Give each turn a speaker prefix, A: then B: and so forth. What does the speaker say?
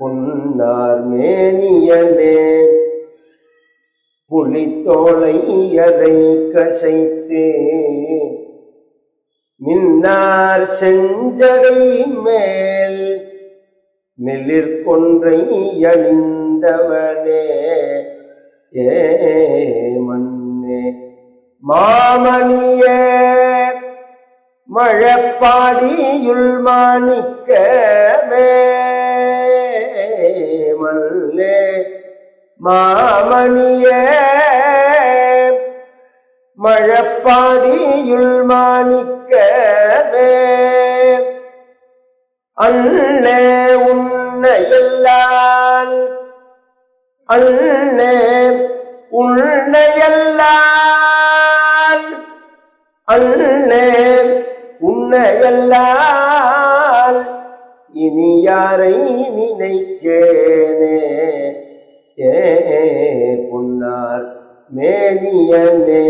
A: பொன்னார் மேனியனே புலித்தோலை அறை கசைத்து. மின்னார் செஞ்சடை மேல் மெல்லிற் கொன்றை அணிந்தவனே. ஏ மண்ணே மாமணிய மழப்பாடியுள் மாணிக்கமே. மாமணியே மழப்பாடியுள் மாணிக்கவே. அண்ணே உன்னையெல்லான் அண்ணே உன்னையெல்லான் அண்ணே உன்னையெல்லான் இனி யாரை நினைக்கே? ஏ புன்னார் மேனியனே.